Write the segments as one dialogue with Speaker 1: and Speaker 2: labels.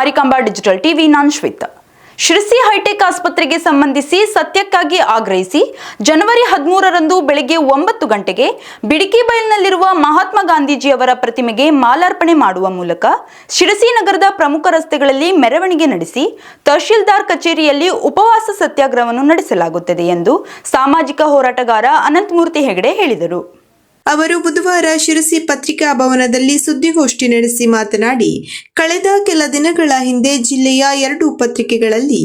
Speaker 1: Marikamba digital TV ನಾನ್ Shweta. Sirsi high tech ಆಸ್ಪತ್ರೆಗೆ ಸಂಬಂಧಿಸಿ ಸತ್ಯಕ್ಕಾಗಿ ಆಗ್ರಹಿಸಿ ಜನವರಿ ಹದಿಮೂರರಂದು ಬೆಳಗ್ಗೆ ಒಂಬತ್ತು ಗಂಟೆಗೆ ಬಿಡಿಕಿ ಬಯಲ್ನಲ್ಲಿರುವ ಮಹಾತ್ಮ ಗಾಂಧೀಜಿಯವರ ಪ್ರತಿಮೆಗೆ ಮಾಲಾರ್ಪಣೆ ಮಾಡುವ ಮೂಲಕ ಶಿರಸಿ ನಗರದ ಪ್ರಮುಖ ರಸ್ತೆಗಳಲ್ಲಿ ಮೆರವಣಿಗೆ ನಡೆಸಿ ತಹಶೀಲ್ದಾರ್ ಕಚೇರಿಯಲ್ಲಿ ಉಪವಾಸ ಸತ್ಯಾಗ್ರಹವನ್ನು ನಡೆಸಲಾಗುತ್ತದೆ ಎಂದು ಸಾಮಾಜಿಕ ಹೋರಾಟಗಾರ ಅನಂತಮೂರ್ತಿ ಹೆಗಡೆ ಹೇಳಿದರು.
Speaker 2: ಅವರು ಬುಧವಾರ ಶಿರಸಿ ಪತ್ರಿಕಾ ಭವನದಲ್ಲಿ ಸುದ್ದಿಗೋಷ್ಠಿ ನಡೆಸಿ ಮಾತನಾಡಿ, ಕಳೆದ ಕೆಲ ದಿನಗಳ ಹಿಂದೆ ಜಿಲ್ಲೆಯ ಎರಡು ಪತ್ರಿಕೆಗಳಲ್ಲಿ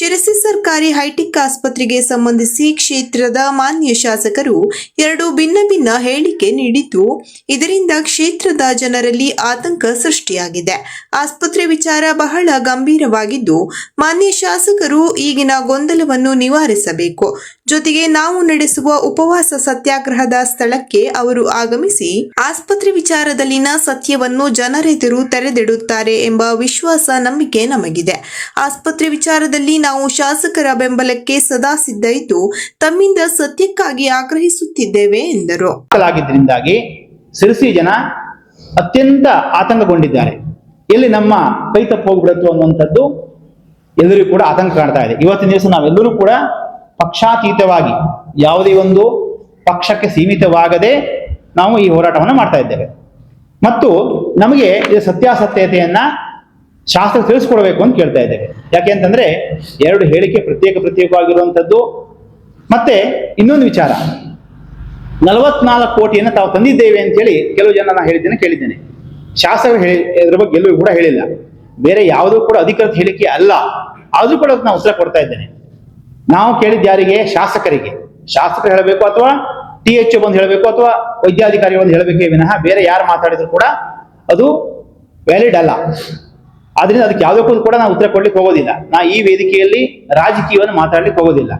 Speaker 2: ಶಿರಸಿ ಸರ್ಕಾರಿ ಹೈಟೆಕ್ ಆಸ್ಪತ್ರೆಗೆ ಸಂಬಂಧಿಸಿ ಕ್ಷೇತ್ರದ ಮಾನ್ಯ ಶಾಸಕರು ಎರಡು ಭಿನ್ನ ಭಿನ್ನ ಹೇಳಿಕೆ ನೀಡಿದ್ದು, ಇದರಿಂದ ಕ್ಷೇತ್ರದ ಜನರಲ್ಲಿ ಆತಂಕ ಸೃಷ್ಟಿಯಾಗಿದೆ. ಆಸ್ಪತ್ರೆ ವಿಚಾರ ಬಹಳ ಗಂಭೀರವಾಗಿದ್ದು, ಮಾನ್ಯ ಶಾಸಕರು ಈಗಿನ ಗೊಂದಲವನ್ನು ನಿವಾರಿಸಬೇಕು. ಜೊತೆಗೆ ನಾವು ನಡೆಸುವ ಉಪವಾಸ ಸತ್ಯಾಗ್ರಹದ ಸ್ಥಳಕ್ಕೆ ಅವರು ಆಗಮಿಸಿ, ಆಸ್ಪತ್ರೆ ವಿಚಾರದಲ್ಲಿನ ಸತ್ಯವನ್ನು ಜನರೆದುರು ತೆರೆದಿಡುತ್ತಾರೆ ಎಂಬ ವಿಶ್ವಾಸ ನಂಬಿಕೆ ನಮಗಿದೆ. ಆಸ್ಪತ್ರೆ ವಿಚಾರದಲ್ಲಿ ನಾವು ಶಾಸಕರ ಬೆಂಬಲಕ್ಕೆ ಸದಾ ಸಿದ್ಧ ಇದ್ದು ತಮ್ಮಿಂದ ಸತ್ಯಕ್ಕಾಗಿ ಆಗ್ರಹಿಸುತ್ತಿದ್ದೇವೆ ಎಂದರು.
Speaker 3: ಸಿರಸಿ ಜನ ಅತ್ಯಂತ ಆತಂಕಗೊಂಡಿದ್ದಾರೆ. ಎಲ್ಲಿ ನಮ್ಮ ಕೈ ತಪ್ಪು ಹೋಗ್ಬಿಡುತ್ತೋ ಅನ್ನುವಂಥದ್ದು ಎಲ್ಲರಿಗೂ ಕೂಡ ಆತಂಕ ಕಾಣ್ತಾ ಇದೆ. ಇವತ್ತಿನ ದಿವಸ ನಾವೆಲ್ಲರೂ ಕೂಡ ಪಕ್ಷಾತೀತವಾಗಿ, ಯಾವುದೇ ಒಂದು ಪಕ್ಷಕ್ಕೆ ಸೀಮಿತವಾಗದೆ ನಾವು ಈ ಹೋರಾಟವನ್ನು ಮಾಡ್ತಾ ಇದ್ದೇವೆ. ಮತ್ತು ನಮಗೆ ಸತ್ಯಾಸತ್ಯತೆಯನ್ನ ಶಾಸ್ತ್ರ ತಿಳಿಸ್ಕೊಡ್ಬೇಕು ಅಂತ ಕೇಳ್ತಾ ಇದ್ದೇವೆ. ಯಾಕೆ ಅಂತಂದ್ರೆ, ಎರಡು ಹೇಳಿಕೆ ಪ್ರತ್ಯೇಕ ಪ್ರತ್ಯೇಕವಾಗಿರುವಂಥದ್ದು, ಮತ್ತೆ ಇನ್ನೊಂದು ವಿಚಾರ. ನಲವತ್ನಾಲ್ಕು ಕೋಟಿಯನ್ನು ತಾವು ತಂದಿದ್ದೇವೆ ಅಂತೇಳಿ ಕೆಲವು ಜನ ನಾನು ಹೇಳಿದ್ದೇನೆ ಕೇಳಿದ್ದೇನೆ. ಶಾಸಕರು ಹೇಳಿ, ಇದ್ರ ಬಗ್ಗೆ ಎಲ್ಲೂ ಕೂಡ ಹೇಳಿಲ್ಲ. ಬೇರೆ ಯಾವುದೂ ಕೂಡ ಅಧಿಕೃತ ಹೇಳಿಕೆ ಅಲ್ಲ. ಆದರೂ ಕೂಡ ನಾನು ಉತ್ತರ ಕೊಡ್ತಾ ಇದ್ದೇನೆ. ನಾವು ಕೇಳಿದ ಯಾರಿಗೆ? ಶಾಸಕರಿಗೆ. ಶಾಸಕರು ಹೇಳಬೇಕು ಅಥವಾ ಟಿ ಎಚ್ ಬಂದು ಹೇಳಬೇಕು ಅಥವಾ ವೈದ್ಯಾಧಿಕಾರಿ ಬಂದು ಹೇಳಬೇಕೇ ವಿನಃ ಬೇರೆ ಯಾರು ಮಾತಾಡಿದ್ರು ಕೂಡ ಅದು ವ್ಯಾಲಿಡ್ ಅಲ್ಲ. ಆದ್ರಿಂದ ಅದಕ್ಕೆ ಯಾವುದಕ್ಕೂ ಕೂಡ ನಾನು ಉತ್ತರ ಕೊಡ್ಲಿಕ್ಕೆ ಹೋಗೋದಿಲ್ಲ. ನಾ ಈ ವೇದಿಕೆಯಲ್ಲಿ ರಾಜಕೀಯವನ್ನು ಮಾತಾಡ್ಲಿಕ್ಕೆ ಹೋಗೋದಿಲ್ಲ.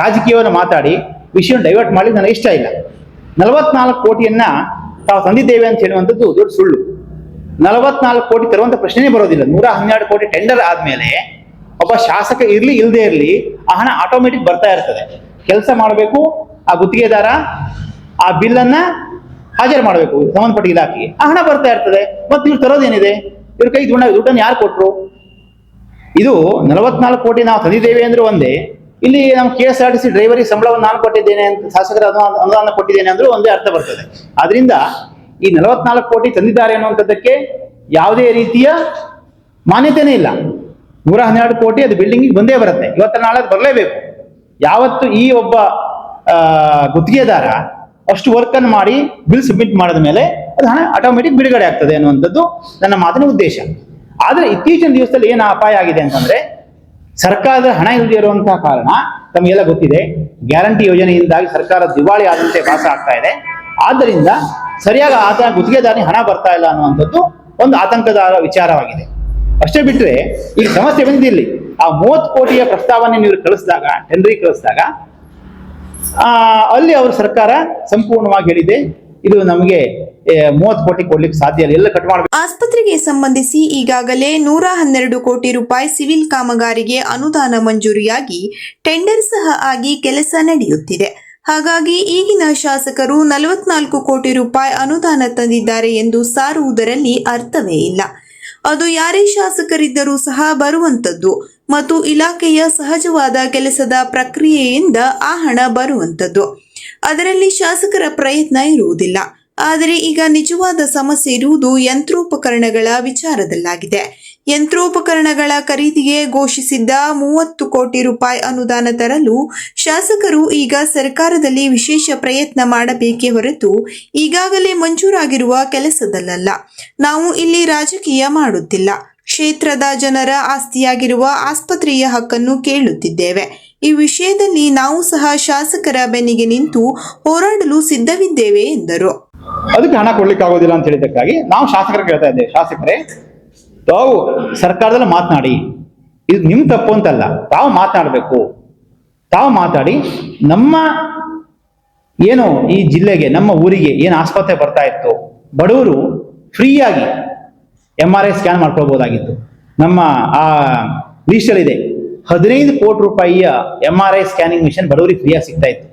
Speaker 3: ರಾಜಕೀಯವನ್ನು ಮಾತಾಡಿ ವಿಷಯ ಡೈವರ್ಟ್ ಮಾಡ್ಲಿಕ್ಕೆ ನನಗೆ ಇಷ್ಟ ಇಲ್ಲ. ನಲವತ್ನಾಲ್ಕು ಕೋಟಿಯನ್ನ ತಾವು ತಂದಿದ್ದೇವೆ ಅಂತ ಹೇಳುವಂಥದ್ದು ದೊಡ್ಡ ಸುಳ್ಳು. ನಲವತ್ನಾಲ್ಕು ಕೋಟಿ ತರುವಂತ ಪ್ರಶ್ನೆನೇ ಬರೋದಿಲ್ಲ. ನೂರ ಹನ್ನೆರಡು ಕೋಟಿ ಟೆಂಡರ್ ಆದ್ಮೇಲೆ ಒಬ್ಬ ಶಾಸಕ ಇರ್ಲಿ ಇಲ್ಲದೆ ಇರ್ಲಿ, ಆ ಹಣ ಆಟೋಮೆಟಿಕ್ ಬರ್ತಾ ಇರ್ತದೆ. ಕೆಲಸ ಮಾಡಬೇಕು, ಆ ಗುತ್ತಿಗೆದಾರ ಆ ಬಿಲ್ಲನ್ನ ಹಾಜರು ಮಾಡಬೇಕು, ಸಂಬಂಧಪಟ್ಟ ಇಲಾಖೆಗೆ. ಆ ಹಣ ಬರ್ತಾ ಇರ್ತದೆ. ಮತ್ತೆ ನೀವು ತರೋದೇನಿದೆ? ಇವ್ರ ಕೈ ದುಡ್ಡ ದುಡ್ಡನ್ನು ಯಾರು ಕೊಟ್ಟರು ಇದು ನಲವತ್ನಾಲ್ಕು ಕೋಟಿ ನಾವು ತಂದಿದ್ದೇವೆ ಅಂದ್ರೆ ಒಂದೇ, ಇಲ್ಲಿ ನಮ್ಮ K S R T C ಡ್ರೈವರಿಗೆ ಸಂಬಳವನ್ನು ನಾನು ಕೊಟ್ಟಿದ್ದೇನೆ ಅಂತ ಶಾಸಕರ ಅನುದಾನ ಕೊಟ್ಟಿದ್ದೇನೆ ಅಂದ್ರೆ ಒಂದೇ ಅರ್ಥ ಬರ್ತದೆ. ಆದ್ರಿಂದ ಈ ನಲವತ್ನಾಲ್ಕು ಕೋಟಿ ತಂದಿದ್ದಾರೆ ಅನ್ನುವಂಥದ್ದಕ್ಕೆ ಯಾವುದೇ ರೀತಿಯ ಮಾನ್ಯತೆನೇ ಇಲ್ಲ. ನೂರ ಹನ್ನೆರಡು ಕೋಟಿ ಅದು ಬಿಲ್ಡಿಂಗಿಗೆ ಬಂದೇ ಬರುತ್ತೆ. ಇವತ್ತ ನಾಳೆ ಬರಲೇಬೇಕು. ಯಾವತ್ತು ಈ ಒಬ್ಬ ಗುತ್ತಿಗೆದಾರ ಅಷ್ಟು ವರ್ಕ್ ಅನ್ನು ಮಾಡಿ ಬಿಲ್ ಸಬ್ಮಿಟ್ ಮಾಡಿದ ಮೇಲೆ ಅದು ಹಣ ಆಟೋಮೆಟಿಕ್ ಬಿಡುಗಡೆ ಆಗ್ತದೆ ಅನ್ನುವಂಥದ್ದು ನನ್ನ ಮಾತಿನ ಉದ್ದೇಶ. ಆದ್ರೆ ಇತ್ತೀಚಿನ ದಿವಸದಲ್ಲಿ ಏನು ಅಪಾಯ ಆಗಿದೆ ಅಂತಂದ್ರೆ ಸರ್ಕಾರದ ಹಣ ಇಲ್ಲದೆ ಇರುವಂತಹ ಕಾರಣ ತಮಗೆಲ್ಲ ಗೊತ್ತಿದೆ, ಗ್ಯಾರಂಟಿ ಯೋಜನೆಯಿಂದಾಗಿ ಸರ್ಕಾರ ದಿವಾಳಿ ಆದಂತೆ ಭಾಸ ಆಗ್ತಾ ಇದೆ. ಆದ್ದರಿಂದ ಸರಿಯಾಗಿ ಆತ ಗುತ್ತಿಗೆದಾರಿ ಹಣ ಬರ್ತಾ ಇಲ್ಲ ಅನ್ನುವಂಥದ್ದು ಒಂದು ಆತಂಕದ ವಿಚಾರವಾಗಿದೆ. ಅಷ್ಟೇ ಬಿಟ್ಟರೆ ಈ ಸಮಸ್ಯೆ ಬಂದಿಲ್ಲಿ ಆ ಮೂವತ್ತು ಕೋಟಿಯ ಪ್ರಸ್ತಾವನೆ ನೀವು ಕಳಿಸಿದಾಗ ಟೆಂಡ್ರಿ ಕಳಿಸಿದಾಗ ಅಲ್ಲಿ ಅವ್ರ ಸರ್ಕಾರ ಸಂಪೂರ್ಣವಾಗಿ ಹೇಳಿದೆ, ಇದು ನಮಗೆ ಮೂವತ್ತು ಕೋಟಿ ಕೊಡ್ಲಿಕ್ಕೆ ಸಾಧ್ಯ ಇಲ್ಲ. ಎಲ್ಲ ಕಟ್ ಮಾಡಬೇಕು.
Speaker 2: ಆಸ್ಪತ್ರೆಗೆ ಸಂಬಂಧಿಸಿ ಈಗಾಗಲೇ ನೂರ ಹನ್ನೆರಡು ಕೋಟಿ ರೂಪಾಯಿ ಸಿವಿಲ್ ಕಾಮಗಾರಿಗೆ ಅನುದಾನ ಮಂಜೂರಿಯಾಗಿ ಟೆಂಡರ್ ಸಹ ಆಗಿ ಕೆಲಸ ನಡೆಯುತ್ತಿದೆ. ಹಾಗಾಗಿ ಈಗಿನ ಶಾಸಕರು ನಲವತ್ನಾಲ್ಕು ಕೋಟಿ ರೂಪಾಯಿ ಅನುದಾನ ತಂದಿದ್ದಾರೆ ಎಂದು ಸಾರುವುದರಲ್ಲಿ ಅರ್ಥವೇ ಇಲ್ಲ. ಅದು ಯಾರೇ ಶಾಸಕರಿದ್ದರೂ ಸಹ ಬರುವಂತದ್ದು ಮತ್ತು ಇಲಾಖೆಯ ಸಹಜವಾದ ಕೆಲಸದ ಪ್ರಕ್ರಿಯೆಯಿಂದ ಆ ಹಣ ಬರುವಂತದ್ದು ಅದರಲ್ಲಿ ಶಾಸಕರ ಪ್ರಯತ್ನ ಇರುವುದಿಲ್ಲ. ಆದರೆ ಈಗ ನಿಜವಾದ ಸಮಸ್ಯೆ ಇರುವುದು ಯಂತ್ರೋಪಕರಣಗಳ ವಿಚಾರದಲ್ಲಾಗಿದೆ. ಯಂತ್ರೋಪಕರಣಗಳ ಖರೀದಿಗೆ ಘೋಷಿಸಿದ್ದ ಮೂವತ್ತು ಕೋಟಿ ರೂಪಾಯಿ ಅನುದಾನ ತರಲು ಶಾಸಕರು ಈಗ ಸರ್ಕಾರದಲ್ಲಿ ವಿಶೇಷ ಪ್ರಯತ್ನ ಮಾಡಬೇಕೇ ಹೊರತು ಈಗಾಗಲೇ ಮಂಜೂರಾಗಿರುವ ಕೆಲಸದಲ್ಲಲ್ಲ. ನಾವು ಇಲ್ಲಿ ರಾಜಕೀಯ ಮಾಡುತ್ತಿಲ್ಲ. ಕ್ಷೇತ್ರದ ಜನರ ಆಸ್ತಿಯಾಗಿರುವ ಆಸ್ಪತ್ರೆಯ ಹಕ್ಕನ್ನು ಕೇಳುತ್ತಿದ್ದೇವೆ. ಈ ವಿಷಯದಲ್ಲಿ ನಾವು ಸಹ ಶಾಸಕರ ಬೆನ್ನಿಗೆ ನಿಂತು ಹೋರಾಡಲು ಸಿದ್ಧವಿದ್ದೇವೆ, ಎಂದರು.
Speaker 3: ಅದಕ್ಕೆ ಹಣ ಕೊಡ್ಲಿಕ್ಕೆ ಆಗೋದಿಲ್ಲ ಅಂತ ಹೇಳಿದಕ್ಕಾಗಿ ನಾವು ಶಾಸಕರು ಕೇಳ್ತಾ ಇದ್ದೇವೆ. ಶಾಸಕರೇ, ತಾವು ಸರ್ಕಾರದಲ್ಲಿ ಮಾತನಾಡಿ. ಇದು ನಿಮ್ ತಪ್ಪು ಅಂತಲ್ಲ. ತಾವು ಮಾತನಾಡಬೇಕು. ತಾವು ಮಾತಾಡಿ ನಮ್ಮ ಏನು ಈ ಜಿಲ್ಲೆಗೆ, ನಮ್ಮ ಊರಿಗೆ ಏನು ಆಸ್ಪತ್ರೆ ಬರ್ತಾ ಇತ್ತು, ಬಡವರು ಫ್ರೀಯಾಗಿ ಎಂ ಆರ್ ಐ ಸ್ಕ್ಯಾನ್ ಮಾಡ್ಕೊಳ್ಬಹುದಾಗಿತ್ತು ನಮ್ಮ ಆ ಲೀಸ್ಟಲ್ಲಿ ಇದೆ. ಹದಿನೈದು ಕೋಟಿ ರೂಪಾಯಿಯ M R I scanning machine ಬಡವರಿಗೆ ಫ್ರೀಯಾಗಿ ಸಿಗ್ತಾ ಇತ್ತು.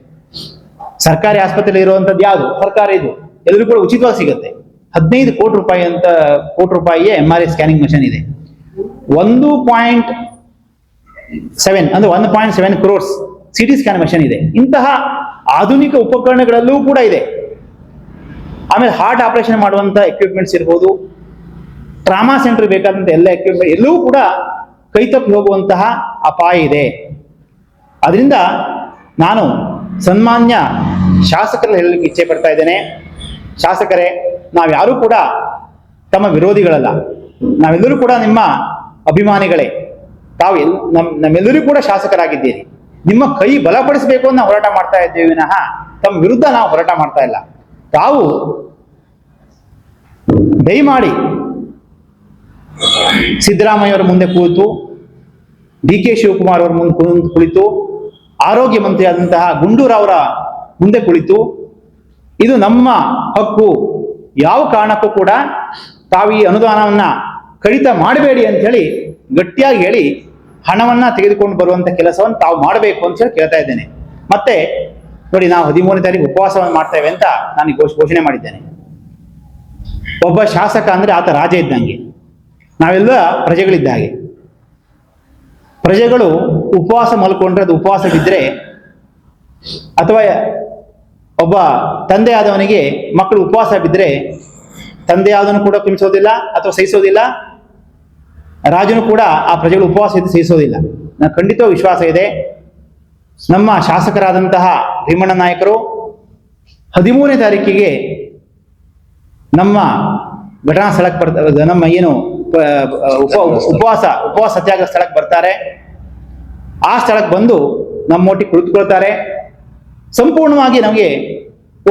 Speaker 3: ಸರ್ಕಾರಿ ಆಸ್ಪತ್ರೆಯಲ್ಲಿ ಇರುವಂತದ್ದು ಯಾವುದು? ಸರ್ಕಾರ ಇದು. ಎಲ್ಲರಿಗೂ ಕೂಡ ಉಚಿತವಾಗಿ ಸಿಗುತ್ತೆ. ಹದಿನೈದು ಕೋಟಿ ರೂಪಾಯಿ ಅಂತ ಕೋಟಿ ರೂಪಾಯಿಯ M R I scanning machine ಇದೆ. ಒಂದು ಪಾಯಿಂಟ್ ಸೆವೆನ್ ಅಂದ್ರೆ one point seven crores C T scan machine ಇದೆ. ಇಂತಹ ಆಧುನಿಕ ಉಪಕರಣಗಳಲ್ಲೂ ಕೂಡ ಇದೆ. ಆಮೇಲೆ ಹಾರ್ಟ್ ಆಪರೇಷನ್ ಮಾಡುವಂತ ಎಕ್ವಿಪ್ಮೆಂಟ್ಸ್ ಇರ್ಬೋದು ಟ್ರಾಮಾ ಸೆಂಟರ್ ಬೇಕಾದಂತ ಎಲ್ಲ ಎಕ್ವಿಪ್ಮೆಂಟ್ ಎಲ್ಲವೂ ಕೂಡ ಕೈತಪ್ಪಿ ಹೋಗುವಂತಹ ಅಪಾಯ ಇದೆ. ಅದರಿಂದ ನಾನು ಸನ್ಮಾನ್ಯ ಶಾಸಕರಲ್ಲಿ ಹೇಳಲಿಕ್ಕೆ ಇಚ್ಛೆ ಪಡ್ತಾ ಇದ್ದೇನೆ. ಶಾಸಕರೇ ನಾವ್ಯಾರೂ ಕೂಡ ತಮ್ಮ ವಿರೋಧಿಗಳಲ್ಲ. ನಾವೆಲ್ಲರೂ ಕೂಡ ನಿಮ್ಮ ಅಭಿಮಾನಿಗಳೇ. ತಾವು ಎಲ್, ನಮ್, ನಮ್ಮೆಲ್ಲರೂ ಕೂಡ ಶಾಸಕರಾಗಿದ್ದೀರಿ. ನಿಮ್ಮ ಕೈ ಬಲಪಡಿಸಬೇಕು ಅಂತ ಹೋರಾಟ ಮಾಡ್ತಾ ಇದ್ದೇವೆ ವಿನಃ ತಮ್ಮ ವಿರುದ್ಧ ನಾವು ಹೋರಾಟ ಮಾಡ್ತಾ ಇಲ್ಲ. ತಾವು ದಯಮಾಡಿ ಸಿದ್ದರಾಮಯ್ಯ ಅವರ ಮುಂದೆ ಕೂತು, ಡಿ ಕೆ ಶಿವಕುಮಾರ್ ಅವರ ಮುಂದೆ ಕುಳಿತು- ಆರೋಗ್ಯ ಮಂತ್ರಿಯಾದಂತಹ ಗುಂಡೂರಾವ್ ಅವರ ಮುಂದೆ ಕುಳಿತು, ಇದು ನಮ್ಮ ಹಕ್ಕು. ಯಾವ ಕಾರಣಕ್ಕೂ ಕೂಡ ತಾವು ಈ ಅನುದಾನವನ್ನ ಕಡಿತ ಮಾಡಬೇಡಿ ಅಂತ ಹೇಳಿ, ಗಟ್ಟಿಯಾಗಿ ಹೇಳಿ ಹಣವನ್ನ ತೆಗೆದುಕೊಂಡು ಬರುವಂತ ಕೆಲಸವನ್ನು ತಾವು ಮಾಡಬೇಕು ಅಂತ ಹೇಳಿ ಕೇಳ್ತಾ ಇದ್ದೇನೆ. ಮತ್ತೆ ನೋಡಿ, ನಾವು ಹದಿಮೂರನೇ ತಾರೀಕು ಉಪವಾಸವನ್ನು ಮಾಡ್ತೇವೆ ಅಂತ ನಾನು ಘೋಷಣೆ ಮಾಡಿದ್ದೇನೆ. ಒಬ್ಬ ಶಾಸಕ ಅಂದ್ರೆ ಆತ ರಾಜ ಇದ್ದಂಗೆ. ನಾವೆಲ್ಲ ಪ್ರಜೆಗಳಿದ್ದ ಹಾಗೆ. ಪ್ರಜೆಗಳು ಉಪವಾಸ ಮಲ್ಕೊಂಡ್ರೆ ಅದು ಉಪವಾಸ ಬಿದ್ದರೆ ಅಥವಾ ಒಬ್ಬ ತಂದೆ ಆದವನಿಗೆ ಮಕ್ಕಳು ಉಪವಾಸ ಬಿದ್ದರೆ ತಂದೆ ಆದವನು ಕೂಡ ಕ್ಷಮಿಸೋದಿಲ್ಲ ಅಥವಾ ಸಹಿಸೋದಿಲ್ಲ, ರಾಜನು ಕೂಡ ಆ ಪ್ರಜೆಗಳು ಉಪವಾಸ ಇದ್ದು ಸಹಿಸೋದಿಲ್ಲ. ನನಗೆ ಖಂಡಿತ ವಿಶ್ವಾಸ ಇದೆ. ನಮ್ಮ ಶಾಸಕರಾದಂತಹ ಭೀಮಣ್ಣ ನಾಯಕರು ಹದಿಮೂರನೇ ತಾರೀಕಿಗೆ ನಮ್ಮ ಘಟನಾ ಸ್ಥಳಕ್ಕೆ ಬರ್ತಾ ನಮ್ಮ ಏನು ಉಪವಾಸ ಉಪವಾಸ ಸತ್ಯಾಗ್ರಹ ಸ್ಥಳಕ್ಕೆ ಬರ್ತಾರೆ. ಆ ಸ್ಥಳಕ್ಕೆ ಬಂದು ನಮ್ಮೊಟ್ಟಿಗೆ ಕುಳಿತುಕೊಳ್ತಾರೆ. ಸಂಪೂರ್ಣವಾಗಿ ನಮಗೆ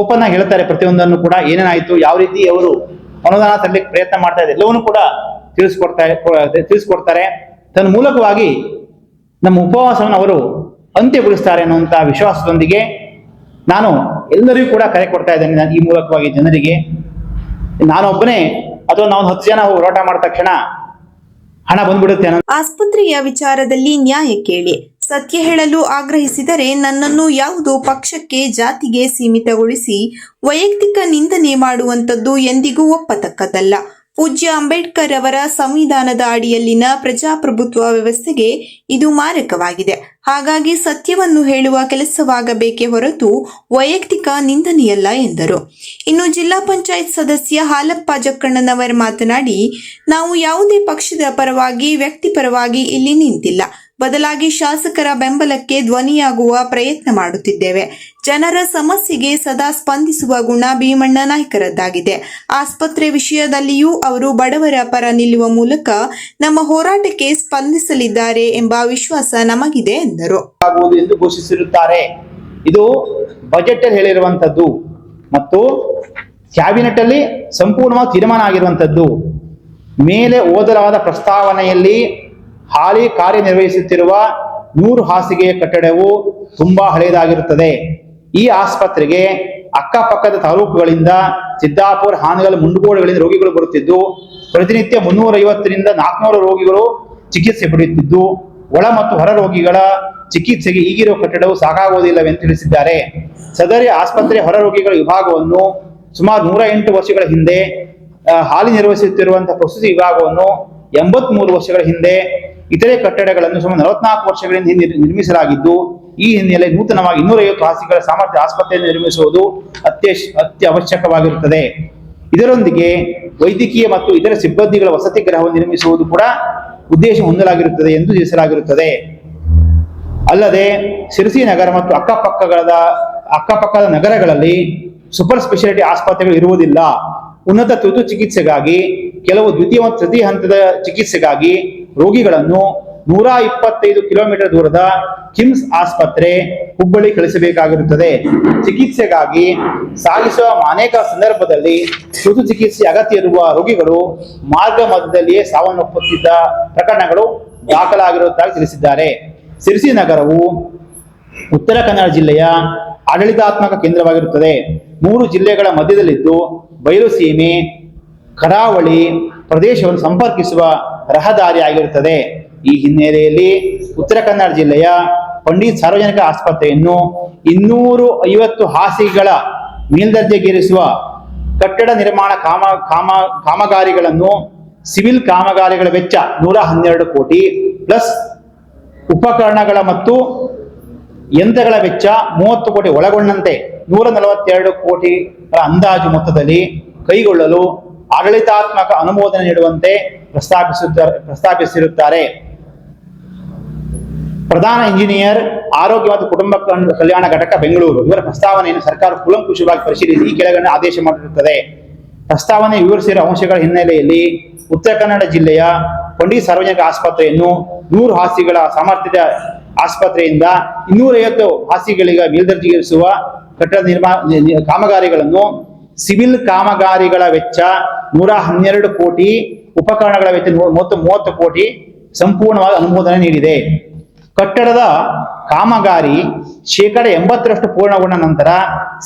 Speaker 3: ಓಪನ್ ಆಗಿ ಹೇಳ್ತಾರೆ ಪ್ರತಿಯೊಂದನ್ನು ಕೂಡ ಏನೇನಾಯಿತು, ಯಾವ ರೀತಿ ಅವರು ಅನುದಾನ ತರಲಿಕ್ಕೆ ಪ್ರಯತ್ನ ಮಾಡ್ತಾ ಇದೆ ಎಲ್ಲವನ್ನೂ ಕೂಡ ತಿಳಿಸ್ಕೊಡ್ತಾರೆ ತಿಳಿಸ್ಕೊಡ್ತಾರೆ. ತನ್ನ ಮೂಲಕವಾಗಿ ನಮ್ಮ ಉಪವಾಸವನ್ನು ಅವರು ಅಂತ್ಯಗೊಳಿಸ್ತಾರೆ ಅನ್ನುವಂಥ ವಿಶ್ವಾಸದೊಂದಿಗೆ ನಾನು ಎಲ್ಲರಿಗೂ ಕೂಡ ಕರೆ ಕೊಡ್ತಾ ಇದ್ದೇನೆ ಈ ಮೂಲಕವಾಗಿ ಜನರಿಗೆ. ನಾನೊಬ್ಬನೇ ಅಥವಾ ನಾವು ಹತ್ತು ಜನ ಹೋರಾಟ ಮಾಡಿದ ತಕ್ಷಣ ಹಣ ಬಂದ್ಬಿಡುತ್ತೆ
Speaker 2: ಆಸ್ಪತ್ರೆಯ ವಿಚಾರದಲ್ಲಿ ನ್ಯಾಯ ಕೇಳಿ. ಸತ್ಯ ಹೇಳಲು ಆಗ್ರಹಿಸಿದರೆ ನನ್ನನ್ನು ಯಾವುದೋ ಪಕ್ಷಕ್ಕೆ, ಜಾತಿಗೆ ಸೀಮಿತಗೊಳಿಸಿ ವೈಯಕ್ತಿಕ ನಿಂದನೆ ಮಾಡುವಂಥದ್ದು ಎಂದಿಗೂ ಒಪ್ಪತಕ್ಕದ್ದಲ್ಲ. ಪೂಜ್ಯ ಅಂಬೇಡ್ಕರ್ ಅವರ ಸಂವಿಧಾನದ ಅಡಿಯಲ್ಲಿನ ಪ್ರಜಾಪ್ರಭುತ್ವ ವ್ಯವಸ್ಥೆಗೆ ಇದು ಮಾರಕವಾಗಿದೆ. ಹಾಗಾಗಿ ಸತ್ಯವನ್ನು ಹೇಳುವ ಕೆಲಸವಾಗಬೇಕೇ ಹೊರತು ವೈಯಕ್ತಿಕ ನಿಂದನೆಯಲ್ಲ ಎಂದರು. ಇನ್ನು ಜಿಲ್ಲಾ ಪಂಚಾಯತ್ ಸದಸ್ಯ ಹಾಲಪ್ಪ ಜಕ್ಕಣ್ಣನವರ್ ಮಾತನಾಡಿ, ನಾವು ಯಾವುದೇ ಪಕ್ಷದ ಪರವಾಗಿ ವ್ಯಕ್ತಿ ಪರವಾಗಿ ಇಲ್ಲಿ ನಿಂತಿಲ್ಲ. ಬದಲಾಗಿ ಶಾಸಕರ ಬೆಂಬಲಕ್ಕೆ ಧ್ವನಿಯಾಗುವ ಪ್ರಯತ್ನ ಮಾಡುತ್ತಿದ್ದೇವೆ. ಜನರ ಸಮಸ್ಯೆಗೆ ಸದಾ ಸ್ಪಂದಿಸುವ ಗುಣ ಭೀಮಣ್ಣ ನಾಯ್ಕರದ್ದಾಗಿದೆ. ಆಸ್ಪತ್ರೆ ವಿಷಯದಲ್ಲಿಯೂ ಅವರು ಬಡವರ ಪರ ನಿಲ್ಲುವ ಮೂಲಕ ನಮ್ಮ ಹೋರಾಟಕ್ಕೆ ಸ್ಪಂದಿಸಲಿದ್ದಾರೆ ಎಂಬ ವಿಶ್ವಾಸ ನಮಗಿದೆ ಎಂದರು.
Speaker 3: ಎಂದು ಘೋಷಿಸಿರುತ್ತಾರೆ. ಇದು ಬಜೆಟ್ ಅಲ್ಲಿ ಹೇಳಿರುವಂತದ್ದು ಮತ್ತು ಕ್ಯಾಬಿನೆಟ್ ಅಲ್ಲಿ ಸಂಪೂರ್ಣವಾಗಿ ತೀರ್ಮಾನ ಆಗಿರುವಂತದ್ದು ಮೇಲೆ ಓದಲಾದ ಪ್ರಸ್ತಾವನೆಯಲ್ಲಿ ಹಾಲಿ ಕಾರ್ಯನಿರ್ವಹಿಸುತ್ತಿರುವ ನೂರು ಹಾಸಿಗೆಯ ಕಟ್ಟಡವು ತುಂಬಾ ಹಳೆಯದಾಗಿರುತ್ತದೆ. ಈ ಆಸ್ಪತ್ರೆಗೆ ಅಕ್ಕಪಕ್ಕದ ತಾಲೂಕುಗಳಿಂದ ಸಿದ್ದಾಪುರ, ಹಾನಗಲ್ ಮುಂಡಗೋಡುಗಳಿಂದ ರೋಗಿಗಳು ಬರುತ್ತಿದ್ದು, ಪ್ರತಿನಿತ್ಯ ಮುನ್ನೂರೈವತ್ತರಿಂದ ನಾಲ್ಕುನೂರು ರೋಗಿಗಳು ಚಿಕಿತ್ಸೆ ಪಡೆಯುತ್ತಿದ್ದು, ಒಳ ಮತ್ತು ಹೊರ ರೋಗಿಗಳ ಚಿಕಿತ್ಸೆಗೆ ಈಗಿರುವ ಕಟ್ಟಡವು ಸಾಕಾಗುವುದಿಲ್ಲವೆಂದು ತಿಳಿಸಿದ್ದಾರೆ. ಸದರಿ ಆಸ್ಪತ್ರೆ ಹೊರ ರೋಗಿಗಳ ವಿಭಾಗವನ್ನು ಸುಮಾರು ನೂರ ಎಂಟು ವರ್ಷಗಳ ಹಿಂದೆ ಹಾಲಿ ನಿರ್ವಹಿಸುತ್ತಿರುವಂತಹ ಪ್ರಸ್ತುತಿ ವಿಭಾಗವನ್ನು ಎಂಬತ್ಮೂರು ವರ್ಷಗಳ ಹಿಂದೆ ಇತರೆ ಕಟ್ಟಡಗಳನ್ನು ಸುಮಾರು ನಲವತ್ನಾಲ್ಕು ವರ್ಷಗಳಿಂದ ನಿರ್ಮಿಸಲಾಗಿದ್ದು, ಈ ಹಿನ್ನೆಲೆ ನೂತನವಾಗಿ ಇನ್ನೂರೈವತ್ತು ಹಾಸಿಗೆಗಳ ಸಾಮರ್ಥ್ಯ ಆಸ್ಪತ್ರೆಯನ್ನು ನಿರ್ಮಿಸುವುದು ಅತ್ಯ ಅತ್ಯವಶ್ಯಕವಾಗಿರುತ್ತದೆ. ಇದರೊಂದಿಗೆ ವೈದ್ಯಕೀಯ ಮತ್ತು ಇತರ ಸಿಬ್ಬಂದಿಗಳ ವಸತಿ ಗೃಹವನ್ನು ನಿರ್ಮಿಸುವುದು ಕೂಡ ಉದ್ದೇಶ ಹೊಂದಲಾಗಿರುತ್ತದೆ ಎಂದು ತಿಳಿಸಲಾಗಿರುತ್ತದೆ. ಅಲ್ಲದೆ ಸಿರಸಿ ನಗರ ಮತ್ತು ಅಕ್ಕಪಕ್ಕಗಳ ಅಕ್ಕಪಕ್ಕದ ನಗರಗಳಲ್ಲಿ ಸೂಪರ್ ಸ್ಪೆಷಾಲಿಟಿ ಆಸ್ಪತ್ರೆಗಳು ಇರುವುದಿಲ್ಲ. ಉನ್ನತ ತುರ್ತು ಚಿಕಿತ್ಸೆಗಾಗಿ, ಕೆಲವು ದ್ವಿತೀಯ ಮತ್ತು ತೃತೀಯ ಹಂತದ ಚಿಕಿತ್ಸೆಗಾಗಿ ರೋಗಿಗಳನ್ನು ನೂರ ಇಪ್ಪತ್ತೈದು ಕಿಲೋಮೀಟರ್ ದೂರದ ಕಿಮ್ಸ್ ಆಸ್ಪತ್ರೆ ಹುಬ್ಬಳ್ಳಿ ಕಳಿಸಬೇಕಾಗಿರುತ್ತದೆ. ಚಿಕಿತ್ಸೆಗಾಗಿ ಸಾಗಿಸುವ ಅನೇಕ ಸಂದರ್ಭದಲ್ಲಿ ತುರ್ತು ಚಿಕಿತ್ಸೆ ಅಗತ್ಯ ಇರುವ ರೋಗಿಗಳು ಮಾರ್ಗ ಮಧ್ಯದಲ್ಲಿಯೇ ಸಾವನ್ನಪ್ಪುತ್ತಿದ್ದ ಪ್ರಕರಣಗಳು ದಾಖಲಾಗಿರುವುದಾಗಿ ತಿಳಿಸಿದ್ದಾರೆ. ಸಿರಿಸಿ ನಗರವು ಉತ್ತರ ಕನ್ನಡ ಜಿಲ್ಲೆಯ ಆಡಳಿತಾತ್ಮಕ ಕೇಂದ್ರವಾಗಿರುತ್ತದೆ. ಮೂರು ಜಿಲ್ಲೆಗಳ ಮಧ್ಯದಲ್ಲಿದ್ದು ಬಯಲುಸೀಮೆ ಕರಾವಳಿ ಪ್ರದೇಶವನ್ನು ಸಂಪರ್ಕಿಸುವ ರಹದಾರಿಯಾಗಿರುತ್ತದೆ ಈ ಹಿನ್ನೆಲೆಯಲ್ಲಿ ಉತ್ತರ ಕನ್ನಡ ಜಿಲ್ಲೆಯ ಪಂಡಿತ್ ಸಾರ್ವಜನಿಕ ಆಸ್ಪತ್ರೆಯನ್ನು ಇನ್ನೂರು ಐವತ್ತು ಹಾಸಿಗೆಗಳ ಮೇಲ್ದರ್ಜೆಗೇರಿಸುವ ಕಟ್ಟಡ ನಿರ್ಮಾಣ ಕಾಮ ಕಾಮ, ಕಾಮಗಾರಿಗಳನ್ನು, ಸಿವಿಲ್ ಕಾಮಗಾರಿಗಳ ವೆಚ್ಚ ನೂರ ಹನ್ನೆರಡು ಕೋಟಿ, ಪ್ಲಸ್ ಉಪಕರಣಗಳ ಮತ್ತು ಯಂತ್ರಗಳ ವೆಚ್ಚ ಮೂವತ್ತು ಕೋಟಿ ಒಳಗೊಂಡಂತೆ ನೂರ ನಲವತ್ತೆರಡು ಕೋಟಿಗಳ ಅಂದಾಜು ಮೊತ್ತದಲ್ಲಿ ಕೈಗೊಳ್ಳಲು ಆಡಳಿತಾತ್ಮಕ ಅನುಮೋದನೆ ನೀಡುವಂತೆ ಪ್ರಸ್ತಾಪಿಸುತ್ತಾರೆ, ಪ್ರಸ್ತಾಪಿಸಿರುತ್ತಾರೆ. ಪ್ರಧಾನ ಇಂಜಿನಿಯರ್ ಆರೋಗ್ಯ ಮತ್ತು ಕುಟುಂಬ ಕಲ್ಯಾಣ ಘಟಕ ಬೆಂಗಳೂರು. ಇವರ ಪ್ರಸ್ತಾವನೆಯನ್ನು ಸರ್ಕಾರ ಕೂಲಂಕುಷವಾಗಿ ಪರಿಶೀಲಿಸಿ, ಈ ಕೆಳಗಡೆ ಆದೇಶ ಮಾಡಿರುತ್ತದೆ. ಪ್ರಸ್ತಾವನೆ ವಿವರಿಸಿರುವ ಅಂಶಗಳ ಹಿನ್ನೆಲೆಯಲ್ಲಿ ಉತ್ತರ ಕನ್ನಡ ಜಿಲ್ಲೆಯ ಪಂಡಿತ್ ಸಾರ್ವಜನಿಕ ಆಸ್ಪತ್ರೆಯನ್ನು ನೂರು ಹಾಸಿಗಳ ಸಾಮರ್ಥ್ಯದ ಆಸ್ಪತ್ರೆಯಿಂದ ಇನ್ನೂರೈವತ್ತು ಹಾಸಿಗಳಿಗೆ ಮೇಲ್ದರ್ಜೆಗೇರಿಸುವ ಕಟ್ಟಡ ನಿರ್ಮಾಣ ಕಾಮಗಾರಿಗಳನ್ನು ಸಿವಿಲ್ ಕಾಮಗಾರಿಗಳ ವೆಚ್ಚ ನೂರ ಹನ್ನೆರಡು ಕೋಟಿ ಉಪಕರಣಗಳ ವೆಚ್ಚ ನೂ- ಮೂವತ್ತು ಕೋಟಿ ಸಂಪೂರ್ಣವಾದ ಅನುಮೋದನೆ ನೀಡಿದೆ. ಕಟ್ಟಡದ ಕಾಮಗಾರಿ ಶೇಕಡ ಎಂಬತ್ತರಷ್ಟು ಪೂರ್ಣಗೊಂಡ ನಂತರ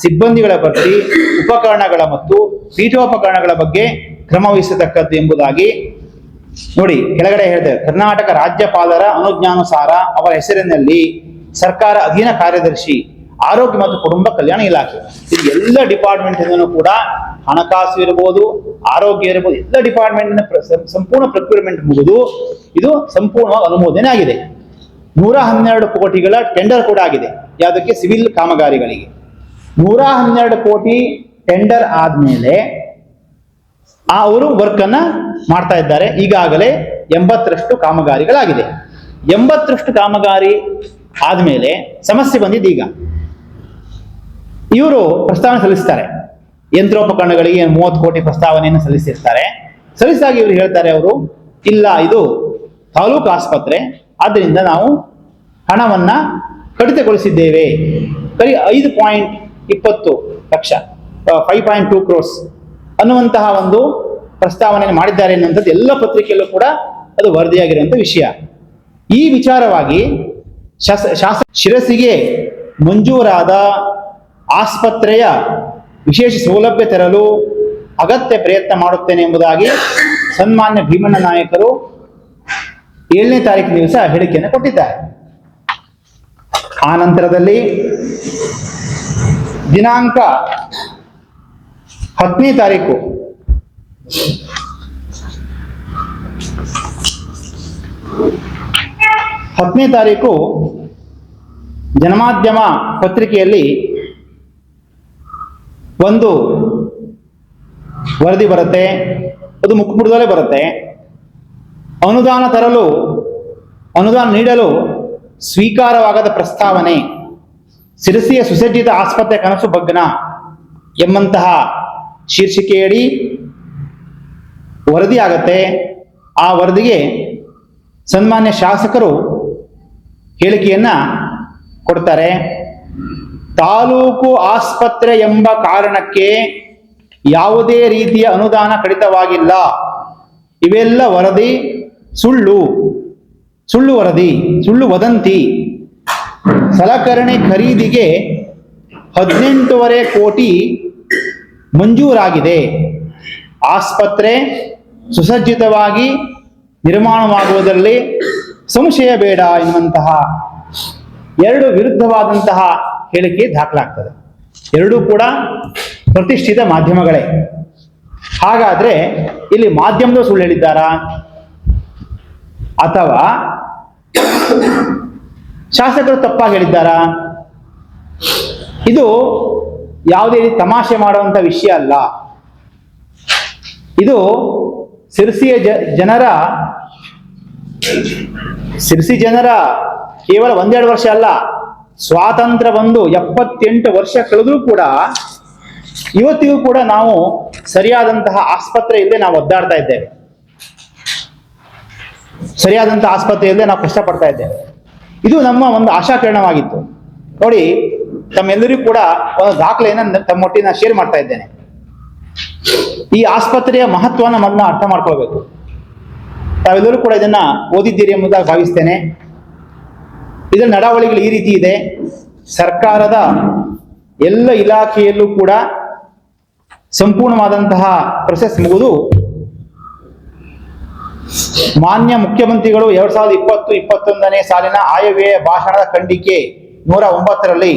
Speaker 3: ಸಿಬ್ಬಂದಿಗಳ ಭರ್ತಿ, ಉಪಕರಣಗಳ ಮತ್ತು ಪೀಠೋಪಕರಣಗಳ ಬಗ್ಗೆ ಕ್ರಮ ವಹಿಸತಕ್ಕದ್ದು ಎಂಬುದಾಗಿ ನೋಡಿ, ಕೆಳಗಡೆ ಹೇಳಿದೆ. ಕರ್ನಾಟಕ ರಾಜ್ಯಪಾಲರ ಅನುಜ್ಞಾನುಸಾರ ಅವರ ಹೆಸರಿನಲ್ಲಿ ಸರ್ಕಾರ ಅಧೀನ ಕಾರ್ಯದರ್ಶಿ ಆರೋಗ್ಯ ಮತ್ತು ಕುಟುಂಬ ಕಲ್ಯಾಣ ಇಲಾಖೆ. ಇದು ಎಲ್ಲ ಡಿಪಾರ್ಟ್ಮೆಂಟ್ ಕೂಡ ಹಣಕಾಸು ಇರಬಹುದು ಆರೋಗ್ಯ ಇರಬಹುದು ಎಲ್ಲ ಡಿಪಾರ್ಟ್ಮೆಂಟ್ ಸಂಪೂರ್ಣ ಪ್ರೊಕ್ಯೂರ್ಮೆಂಟ್ ಮುಗಿದು ಇದು ಸಂಪೂರ್ಣವಾಗಿ ಅನುಮೋದನೆ ಆಗಿದೆ. ನೂರ ಹನ್ನೆರಡು ಕೋಟಿಗಳ ಟೆಂಡರ್ ಕೂಡ ಆಗಿದೆ. ಯಾವುದಕ್ಕೆ? ಸಿವಿಲ್ ಕಾಮಗಾರಿಗಳಿಗೆ. ನೂರ ಹನ್ನೆರಡು ಕೋಟಿ ಟೆಂಡರ್ ಆದ್ಮೇಲೆ ಆ ಅವರು ವರ್ಕ್ ಅನ್ನ ಮಾಡ್ತಾ ಇದ್ದಾರೆ. ಈಗಾಗಲೇ ಎಂಬತ್ತರಷ್ಟು ಕಾಮಗಾರಿಗಳಾಗಿದೆ. ಎಂಬತ್ತರಷ್ಟು ಕಾಮಗಾರಿ ಆದ್ಮೇಲೆ ಸಮಸ್ಯೆ ಬಂದಿದೆ ಈಗ ಇವರು ಪ್ರಸ್ತಾವನೆ ಸಲ್ಲಿಸ್ತಾರೆ. ಯಂತ್ರೋಪಕರಣಗಳಿಗೆ ಮೂವತ್ತು ಕೋಟಿ ಪ್ರಸ್ತಾವನೆಯನ್ನು ಸಲ್ಲಿಸಿರ್ತಾರೆ. ಸಲ್ಲಿಸಿದಾಗ ಇವರು ಹೇಳ್ತಾರೆ ಅವರು, ಇಲ್ಲ, ಇದು ತಾಲೂಕು ಆಸ್ಪತ್ರೆ, ಆದ್ದರಿಂದ ನಾವು ಹಣವನ್ನ ಕಡಿತಗೊಳಿಸಿದ್ದೇವೆ. ಬರೀ ಐದು ಪಾಯಿಂಟ್ ಇಪ್ಪತ್ತು lakh five point two crores ಅನ್ನುವಂತಹ ಒಂದು ಪ್ರಸ್ತಾವನೆಯನ್ನು ಮಾಡಿದ್ದಾರೆ ಅನ್ನುವಂಥದ್ದು ಎಲ್ಲ ಪತ್ರಿಕೆಯಲ್ಲೂ ಕೂಡ ಅದು ವರದಿಯಾಗಿರುವಂಥ ವಿಷಯ. ಈ ವಿಚಾರವಾಗಿ ಶಾಸ ಶಾಸ ಶಿರಸಿಗೆ ಮಂಜೂರಾದ ಆಸ್ಪತ್ರೆಯ ವಿಶೇಷ ಸೌಲಭ್ಯ ತರಲು ಅಗತ್ಯ ಪ್ರಯತ್ನ ಮಾಡುತ್ತೇನೆ ಎಂಬುದಾಗಿ ಸನ್ಮಾನ್ಯ ಭೀಮಣ್ಣ ನಾಯಕರು ಏಳನೇ ತಾರೀಕು ದಿವಸ ಹೇಳಿಕೆಯನ್ನು ಕೊಟ್ಟಿದ್ದಾರೆ. ಆ ನಂತರದಲ್ಲಿ ದಿನಾಂಕ ಹತ್ತನೇ ತಾರೀಕು ಹತ್ತನೇ ತಾರೀಕು ಜನಮಾಧ್ಯಮ ಪತ್ರಿಕೆಯಲ್ಲಿ ಒಂದು ವರದಿ ಬರುತ್ತೆ, ಅದು ಮುಖಪುಟದಲ್ಲೇ ಬರುತ್ತೆ. ಅನುದಾನ ತರಲು, ಅನುದಾನ ನೀಡಲು ಸ್ವೀಕಾರವಾಗದ ಪ್ರಸ್ತಾವನೆ, ಸಿರಸಿಯ ಸುಸಜ್ಜಿತ ಆಸ್ಪತ್ರೆ ಕನಸು ಭಗ್ನ ಎಂಬಂತಹ ಶೀರ್ಷಿಕೆಯಡಿ ವರದಿ ಆಗತ್ತೆ ಆ ವರದಿಗೆ ಸನ್ಮಾನ್ಯ ಶಾಸಕರು ಹೇಳಿಕೆಯನ್ನ ಕೊಡ್ತಾರೆ. ತಾಲೂಕು ಆಸ್ಪತ್ರೆ ಎಂಬ ಕಾರಣಕ್ಕೆ ಯಾವುದೇ ರೀತಿಯ ಅನುದಾನ ಕಡಿತವಾಗಿಲ್ಲ. ಇವೆಲ್ಲ ವರದಿ, ಸುಳ್ಳು ಸುಳ್ಳು ವರದಿ, ಸುಳ್ಳು ವದಂತಿ. ಸಲಕರಣೆ ಖರೀದಿಗೆ ಹದಿನೆಂಟೂವರೆ ಕೋಟಿ ಮಂಜೂರಾಗಿದೆ. ಆಸ್ಪತ್ರೆ ಸುಸಜ್ಜಿತವಾಗಿ ನಿರ್ಮಾಣವಾಗುವುದರಲ್ಲಿ ಸಂಶಯ ಬೇಡ ಎನ್ನುವಂತಹ ಎರಡು ವಿರುದ್ಧವಾದಂತಹ ಹೇಳಿಕೆ ದಾಖಲಾಗ್ತದೆ. ಎರಡೂ ಕೂಡ ಪ್ರತಿಷ್ಠಿತ ಮಾಧ್ಯಮಗಳೇ. ಹಾಗಾದ್ರೆ ಇಲ್ಲಿ ಮಾಧ್ಯಮದ ಸುಳ್ಳು ಹೇಳಿದ್ದಾರಾ? ಅಥವಾ ಶಾಸಕರು ತಪ್ಪಾಗಿ ಹೇಳಿದ್ದಾರಾ? ಇದು ಯಾವುದೇ ರೀತಿ ತಮಾಷೆ ಮಾಡುವಂತ ವಿಷಯ ಅಲ್ಲ. ಇದು ಸಿರ್ಸಿಯ ಜನರ, ಸಿರ್ಸಿ ಜನರ ಕೇವಲ ಒಂದೆರಡು ವರ್ಷ ಅಲ್ಲ. ಸ್ವಾತಂತ್ರ್ಯ ಬಂದು ಎಪ್ಪತ್ತೆಂಟು ವರ್ಷ ಕಳೆದರೂ ಕೂಡ ಇವತ್ತಿಗೂ ಕೂಡ ನಾವು ಸರಿಯಾದಂತಹ ಆಸ್ಪತ್ರೆ ಇಲ್ಲದೆ ನಾವು ಒದ್ದಾಡ್ತಾ ಇದ್ದೇವೆ. ಸರಿಯಾದಂತಹ ಆಸ್ಪತ್ರೆ ಇಲ್ಲದೆ ನಾವು ಕಷ್ಟಪಡ್ತಾ ಇದ್ದೇವೆ. ಇದು ನಮ್ಮ ಒಂದು ಆಶಾಕಿರಣವಾಗಿತ್ತು. ನೋಡಿ, ತಮ್ಮೆಲ್ಲರಿಗೂ ಕೂಡ ಒಂದು ದಾಖಲೆಯನ್ನು ತಮ್ಮೊಟ್ಟಿನ ಶೇರ್ ಮಾಡ್ತಾ ಇದ್ದೇನೆ. ಈ ಆಸ್ಪತ್ರೆಯ ಮಹತ್ವನ ಮೊದಲು ಅರ್ಥ ಮಾಡ್ಕೊಳ್ಬೇಕು. ತಾವೆಲ್ಲರೂ ಕೂಡ ಇದನ್ನ ಓದಿದ್ದೀರಿ ಎಂಬುದಾಗಿ ಭಾವಿಸ್ತೇನೆ. ಇದರ ನಡಾವಳಿಗಳು ಈ ರೀತಿ ಇದೆ. ಸರ್ಕಾರದ ಎಲ್ಲ ಇಲಾಖೆಯಲ್ಲೂ ಕೂಡ ಸಂಪೂರ್ಣವಾದಂತಹ ಪ್ರೊಸೆಸ್ ಮುಗಿದು ಮಾನ್ಯ ಮುಖ್ಯಮಂತ್ರಿಗಳು ಎರಡ್ ಸಾವಿರದ ಇಪ್ಪತ್ತು, ಇಪ್ಪತ್ತೊಂದನೇ ಸಾಲಿನ ಆಯವ್ಯಯ ಭಾಷಣದ ಖಂಡಿಕೆ ನೂರ ಒಂಬತ್ತರಲ್ಲಿ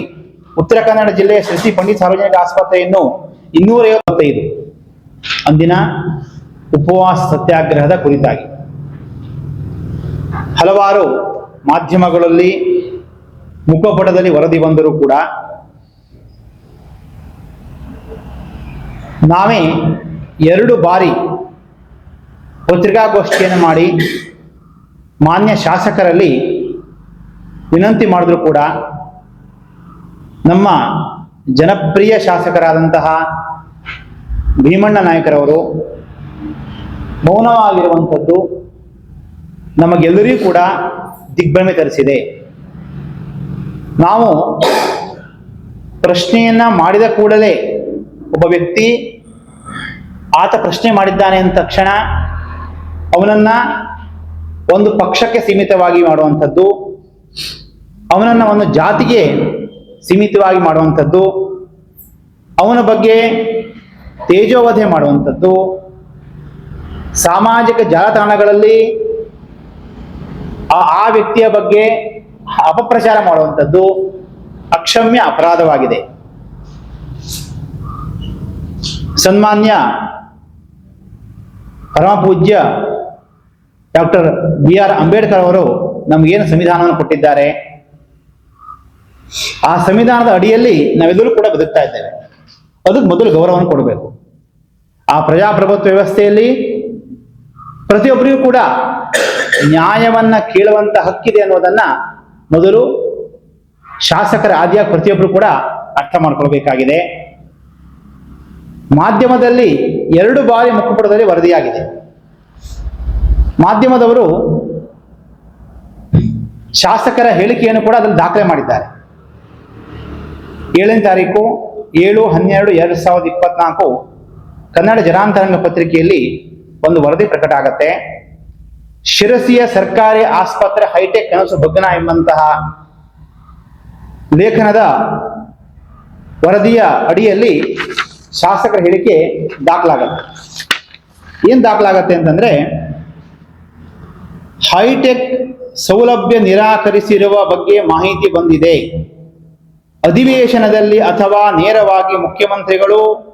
Speaker 3: ಉತ್ತರ ಕನ್ನಡ ಜಿಲ್ಲೆಯ ಶ್ರೀ ಪಂಡಿತ್ ಸಾರ್ವಜನಿಕ ಆಸ್ಪತ್ರೆಯನ್ನು ಇನ್ನೂರ ಐವತ್ತೈದು. ಅಂದಿನ ಉಪವಾಸ ಸತ್ಯಾಗ್ರಹದ ಕುರಿತಾಗಿ. ಹಲವಾರು ಮಾಧ್ಯಮಗಳಲ್ಲಿ, ಮುಖಪಟದಲ್ಲಿ ವರದಿ ಬಂದರೂ ಕೂಡ ನಾವೇ ಎರಡು ಬಾರಿ ಪತ್ರಿಕಾಗೋಷ್ಠಿಯನ್ನು ಮಾಡಿ ಮಾನ್ಯ ಶಾಸಕರಲ್ಲಿ ವಿನಂತಿ ಮಾಡಿದ್ರು ಕೂಡ ನಮ್ಮ ಜನಪ್ರಿಯ ಶಾಸಕರಾದಂತಹ ಭೀಮಣ್ಣ ನಾಯಕರವರು ಮೌನವಾಗಿರುವಂಥದ್ದು ನಮಗೆಲ್ಲರಿಗೂ ಕೂಡ ದಿಗ್ಭ್ರಮೆ ತರಿಸಿದೆ. ನಾವು ಪ್ರಶ್ನೆಯನ್ನ ಮಾಡಿದ ಕೂಡಲೇ ಒಬ್ಬ ವ್ಯಕ್ತಿ ಆತ ಪ್ರಶ್ನೆ ಮಾಡಿದ್ದಾನೆ ಅಂದ ತಕ್ಷಣ ಅವನನ್ನ ಒಂದು ಪಕ್ಷಕ್ಕೆ ಸೀಮಿತವಾಗಿ ಮಾಡುವಂಥದ್ದು, ಅವನನ್ನ ಒಂದು ಜಾತಿಗೆ ಸೀಮಿತವಾಗಿ ಮಾಡುವಂಥದ್ದು, ಅವನ ಬಗ್ಗೆ ತೇಜೋವಧೆ ಮಾಡುವಂಥದ್ದು, ಸಾಮಾಜಿಕ ಜಾಲತಾಣಗಳಲ್ಲಿ ಆ ವ್ಯಕ್ತಿಯ ಬಗ್ಗೆ ಅಪಪ್ರಚಾರ ಮಾಡುವಂಥದ್ದು ಅಕ್ಷಮ್ಯ ಅಪರಾಧವಾಗಿದೆ. ಸನ್ಮಾನ್ಯ ಪರಮಪೂಜ್ಯ ಡಾಕ್ಟರ್ ಬಿ ಆರ್ ಅಂಬೇಡ್ಕರ್ ಅವರು ನಮಗೇನು ಸಂವಿಧಾನವನ್ನು ಕೊಟ್ಟಿದ್ದಾರೆ? ಆ ಸಂವಿಧಾನದ ಅಡಿಯಲ್ಲಿ ನಾವೆಲ್ಲರೂ ಕೂಡ ಬದುಕ್ತಾ ಇದ್ದೇವೆ. ಅದಕ್ಕೆ ಮೊದಲು ಗೌರವವನ್ನು ಕೊಡಬೇಕು. ಆ ಪ್ರಜಾಪ್ರಭುತ್ವ ವ್ಯವಸ್ಥೆಯಲ್ಲಿ ಪ್ರತಿಯೊಬ್ಬರಿಗೂ ಕೂಡ ನ್ಯಾಯವನ್ನ ಕೇಳುವಂತ ಹಕ್ಕಿದೆ ಅನ್ನೋದನ್ನ ಮೊದಲು ಶಾಸಕರ ಆದ್ಯ ಪ್ರತಿಯೊಬ್ಬರು ಕೂಡ ಅರ್ಥ ಮಾಡ್ಕೊಳ್ಬೇಕಾಗಿದೆ. ಮಾಧ್ಯಮದಲ್ಲಿ ಎರಡು ಬಾರಿ ಮುಖಪುಟದಲ್ಲಿ ವರದಿಯಾಗಿದೆ. ಮಾಧ್ಯಮದವರು ಶಾಸಕರ ಹೇಳಿಕೆಯನ್ನು ಕೂಡ ಅದನ್ನು ದಾಖಲೆ ಮಾಡಿದ್ದಾರೆ. ಏಳನೇ ತಾರೀಕು ಏಳು ಹನ್ನೆರಡು ಎರಡು ಸಾವಿರದ ಇಪ್ಪತ್ನಾಲ್ಕು ಕನ್ನಡ ಜನಾಂತರಂಗ ಪತ್ರಿಕೆಯಲ್ಲಿ ಒಂದು ವರದಿ ಪ್ರಕಟ ಆಗತ್ತೆ. ಶಿರಸಿಯ ಸರ್ಕಾರಿ ಆಸ್ಪತ್ರೆ ಹೈಟೆಕ್ ಕನಸು ಬಗ್ಗನ ಎಂಬಂತಹ ಲೇಖನದ ವರದಿಯ ಅಡಿಯಲ್ಲಿ ಶಾಸಕರ ಹೇಳಿಕೆ ದಾಖಲಾಗತ್ತೆ. ಏನ್ ದಾಖಲಾಗತ್ತೆ ಅಂತಂದ್ರೆ, ಹೈಟೆಕ್ ಸೌಲಭ್ಯ ನಿರಾಕರಿಸಿರುವ ಬಗ್ಗೆ ಮಾಹಿತಿ ಬಂದಿದೆ. ಅಧಿವೇಶನದಲ್ಲಿ ಅಥವಾ ನೇರವಾಗಿ ಮುಖ್ಯಮಂತ್ರಿಗಳು